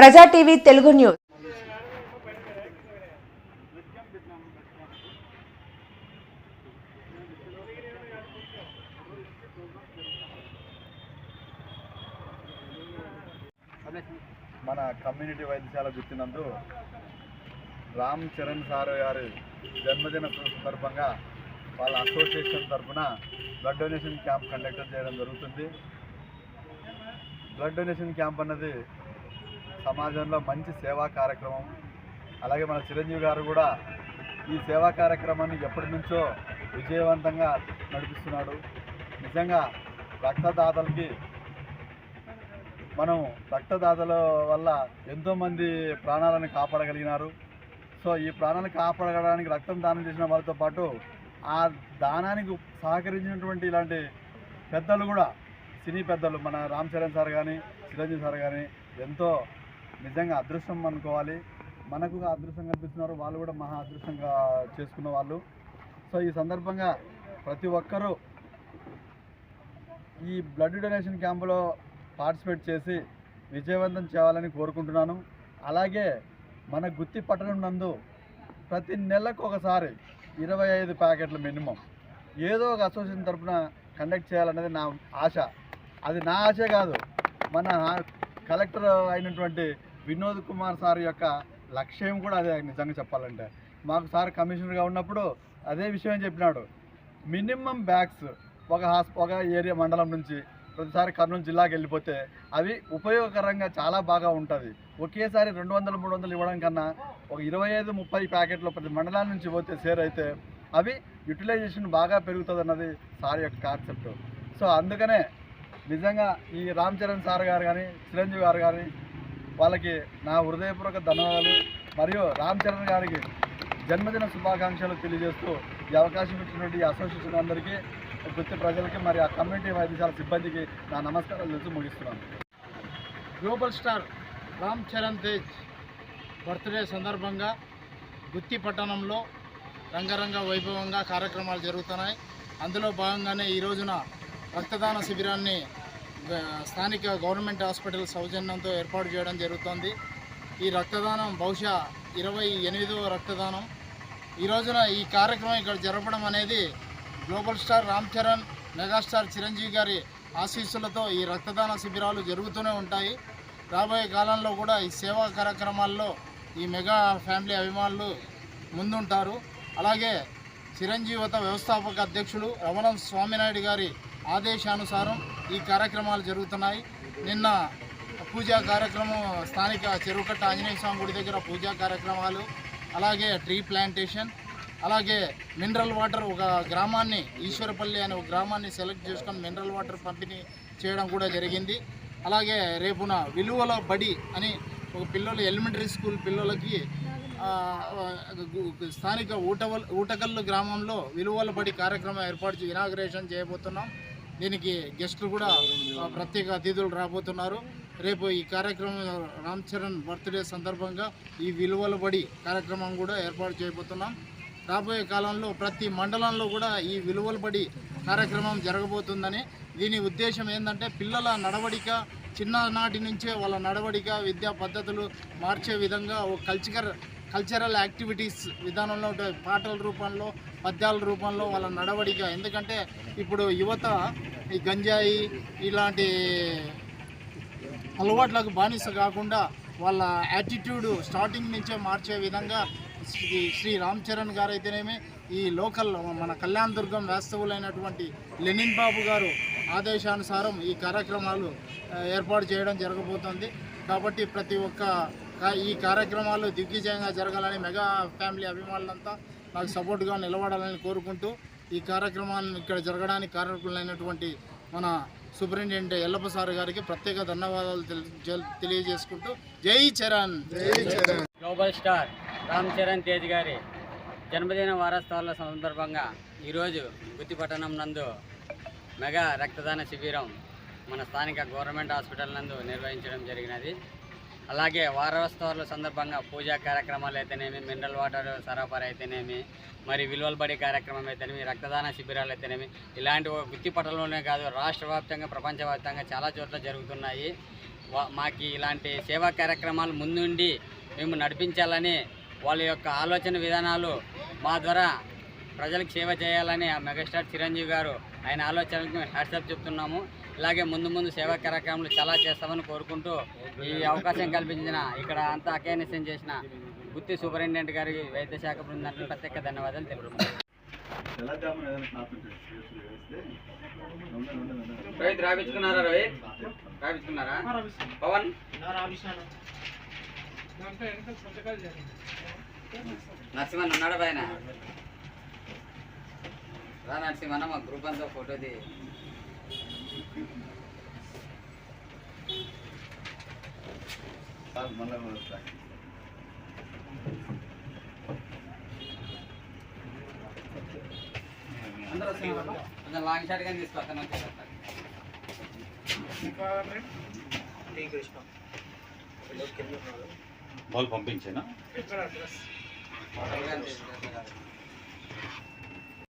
ప్రజా TV Telugu news. మన community వైద్యశాల గుర్తినందు రామ్ చరణ్ సార్ గారి జన్మదిన సందర్భంగా వాళ్ళ అసోసియేషన్ తరఫున బ్లడ్ డొనేషన్ క్యాంప్ కండక్ట్ చేయడం జరుగుతుంది. బ్లడ్ డొనేషన్ క్యాంప్ అన్నది సమాజంలో మంచి సేవా కార్యక్రమం. అలాగే మన చిరంజీవి గారు కూడా ఈ సేవా కార్యక్రమాన్ని ఎప్పటి నుంచో విజయవంతంగా నడిపిస్తున్నాడు. నిజంగా రక్తదాతలకి మనం రక్తదాతల వల్ల ఎంతోమంది ప్రాణాలను కాపాడగలిగినారు. సో ఈ ప్రాణాలను కాపాడగడానికి రక్తం దానం చేసిన వాళ్ళతో పాటు ఆ దానానికి సహకరించినటువంటి ఇలాంటి పెద్దలు కూడా సినీ పెద్దలు మన రామ్ చరణ్ సార్ కానీ చిరంజీవి సార్ కానీ ఎంతో నిజంగా అదృష్టం అనుకోవాలి. మనకు అదృష్టం కనిపిస్తున్నారు వాళ్ళు కూడా మహా అదృష్టంగా చేసుకున్న వాళ్ళు. సో ఈ సందర్భంగా ప్రతి ఒక్కరూ ఈ బ్లడ్ డొనేషన్ క్యాంపులో పార్టిసిపేట్ చేసి విజయవంతం చేయాలని కోరుకుంటున్నాను. అలాగే మన గుత్తి పట్టణం నందు ప్రతి నెలకు ఒకసారి ఇరవై ఐదు ప్యాకెట్లు మినిమం ఏదో ఒక అసోసియేషన్ తరఫున కండక్ట్ చేయాలనేది నా ఆశ. అది నా ఆశే కాదు. మన కలెక్టర్ అయినటువంటి వినోద్ కుమార్ సార్ యొక్క లక్ష్యం కూడా అదే నిజంగా చెప్పాలంటే. మాకు సార్ కమిషనర్గా ఉన్నప్పుడు అదే విషయం చెప్పినాడు. మినిమం బ్యాగ్స్ ఒక హాస్ ఒక ఏరియా మండలం నుంచి ప్రతిసారి కర్నూలు జిల్లాకి వెళ్ళిపోతే అవి ఉపయోగకరంగా చాలా బాగా ఉంటుంది. ఒకేసారి రెండు వందలు మూడు వందలు ఇవ్వడం కన్నా ఒక ఇరవై ఐదు ముప్పై ప్యాకెట్లు ప్రతి మండలాల నుంచి పోతే షేర్ అయితే అవి యూటిలైజేషన్ బాగా పెరుగుతుంది అన్నది సార్ యొక్క కాన్సెప్ట్. సో అందుకనే నిజంగా ఈ రామ్ చరణ్ సార్ గారు కానీ చిరంజీవి గారు కానీ వాళ్ళకి నా హృదయపూర్వక ధన్యవాదాలు. మరియు రామ్ చరణ్ గారికి జన్మదిన శుభాకాంక్షలు తెలియజేస్తూ ఈ అవకాశం ఇచ్చినటువంటి ఈ అసోసియేషన్ అందరికీ గుర్తి ప్రజలకి మరి ఆ కమ్యూనిటీ వైద్యశాల సిబ్బందికి నా నమస్కారాలు తెలుసు ముగిస్తున్నాను. Global star Ram Charan Tej birthday సందర్భంగా గుత్తి పట్టణంలో రంగరంగ వైభవంగా కార్యక్రమాలు జరుగుతున్నాయి. అందులో భాగంగానే ఈ రోజున రక్తదాన శిబిరాన్ని స్థానిక గవర్నమెంట్ హాస్పిటల్ సౌజన్యంతో ఏర్పాటు చేయడం జరుగుతోంది. ఈ రక్తదానం బహుశా ఇరవై ఎనిమిదవ రక్తదానం. ఈ రోజున ఈ కార్యక్రమం ఇక్కడ జరపడం అనేది global star Ram Charan megastar Chiranjeevi గారి ఆశీస్సులతో ఈ రక్తదాన శిబిరాలు జరుగుతూనే ఉంటాయి. రాబోయే కాలంలో కూడా ఈ సేవా కార్యక్రమాల్లో ఈ మెగా ఫ్యామిలీ అభిమానులు ముందుంటారు. అలాగే చిరంజీవత వ్యవస్థాపక అధ్యక్షులు రమణం స్వామినాయుడు గారి ఆదేశానుసారం ఈ కార్యక్రమాలు జరుగుతున్నాయి. నిన్న పూజా కార్యక్రమం స్థానిక చెరువుకట్ట ఆంజనేయ స్వామి గుడి దగ్గర పూజా కార్యక్రమాలు అలాగే ట్రీ ప్లాంటేషన్ అలాగే మినరల్ వాటర్ ఒక గ్రామాన్ని ఈశ్వరపల్లి అనే ఒక గ్రామాన్ని సెలెక్ట్ చేసుకొని మినరల్ వాటర్ పంపిణీ చేయడం కూడా జరిగింది. అలాగే రేపున విలువల బడి అని ఒక పిల్లలు ఎలిమెంటరీ స్కూల్ పిల్లలకి స్థానిక ఊటవల్ ఊటకల్లు గ్రామంలో విలువల బడి కార్యక్రమం ఏర్పాటు ఇనాగ్రేషన్ చేయబోతున్నాం. దీనికి గెస్టులు కూడా ప్రత్యేక అతిథులు రాబోతున్నారు. రేపు ఈ కార్యక్రమం రామ్ చరణ్ బర్త్డే సందర్భంగా ఈ విలువల బడి కార్యక్రమం కూడా ఏర్పాటు చేయబోతున్నాం. రాబోయే కాలంలో ప్రతి మండలంలో కూడా ఈ విలువల బడి కార్యక్రమం జరగబోతుందని దీని ఉద్దేశం ఏంటంటే పిల్లల నడవడిక చిన్ననాటి నుంచే వాళ్ళ నడవడిక విద్యా పద్ధతులు మార్చే విధంగా ఒక కల్చరల్ కల్చరల్ యాక్టివిటీస్ విధానంలో పాటల రూపంలో పద్యాల రూపంలో వాళ్ళ నడవడిక. ఎందుకంటే ఇప్పుడు యువత ఈ గంజాయి ఇలాంటి అలవాట్లకు బానిస కాకుండా వాళ్ళ యాటిట్యూడ్ స్టార్టింగ్ నుంచే మార్చే విధంగా శ్రీ శ్రీ రామ్ చరణ్ గారు అయితేనేమి ఈ లోకల్ మన కళ్యాణ్ దుర్గం వాస్తవులైనటువంటి లెనిన్ బాబు గారు ఆదేశానుసారం ఈ కార్యక్రమాలు ఏర్పాటు చేయడం జరగబోతోంది. కాబట్టి ప్రతి ఒక్క ఈ కార్యక్రమాలు దిగ్విజయంగా జరగాలని మెగా ఫ్యామిలీ అభిమానులంతా నాకు సపోర్ట్గా నిలబడాలని కోరుకుంటూ ఈ కార్యక్రమాన్ని ఇక్కడ జరగడానికి కారకులైనటువంటి మన సూపరింటెండెంట్ ఎల్లప్ప సార్ గారికి ప్రత్యేక ధన్యవాదాలు తెలియజేసుకుంటూ జై చరణ్. జై చరణ్. గ్లోబల్ స్టార్ రామ్ చరణ్ తేజ్ గారి జన్మదిన వారోత్సవాల సందర్భంగా ఈరోజు గుత్తిపట్టణం నందు మెగా రక్తదాన శిబిరం మన స్థానిక గవర్నమెంట్ హాస్పిటల్ నందు నిర్వహించడం జరిగినది. అలాగే వారోత్సవాల సందర్భంగా పూజా కార్యక్రమాలు అయితేనేమి మినరల్ వాటర్ సరఫరా అయితేనేమి మరి విలువల బడి కార్యక్రమం అయితేనేమి రక్తదాన శిబిరాలు అయితేనేమి ఇలాంటి ఒక పట్టణంలోనే కాదు రాష్ట్ర వ్యాప్తంగా ప్రపంచవ్యాప్తంగా చాలా చోట్ల జరుగుతున్నాయి. మాకు ఇలాంటి సేవా కార్యక్రమాలు ముందుండి మేము నడిపించాలని వాళ్ళ యొక్క ఆలోచన విధానాలు మా ద్వారా ప్రజలకు సేవ చేయాలని ఆ మెగాస్టార్ చిరంజీవి గారు ఆయన ఆలోచనలకు మేము హ్యాట్సప్ చెప్తున్నాము. ఇలాగే ముందు ముందు సేవా కార్యక్రమాలు చాలా చేస్తామని కోరుకుంటూ ఈ అవకాశం కల్పించిన ఇక్కడ అంతా అకేనిసం చేసిన గుత్తి సూపరింటెండెంట్ గారి వైద్య శాఖ బృందానికి ప్రత్యేక ధన్యవాదాలు తెలుపుతున్నాను రోహిత్ రాపించుకున్నారా రోహిత్? రాపించుకున్నారా పవన్? నరసింహన్ ఉన్నాడు పైన రా నరసింహన్న మా గ్రూప్ అంతా ఫోటోది అందరూ లాంగ్ షాట్ కానీ తీసుకో అతను వచ్చేస్తారు వాళ్ళు పంపించేనా.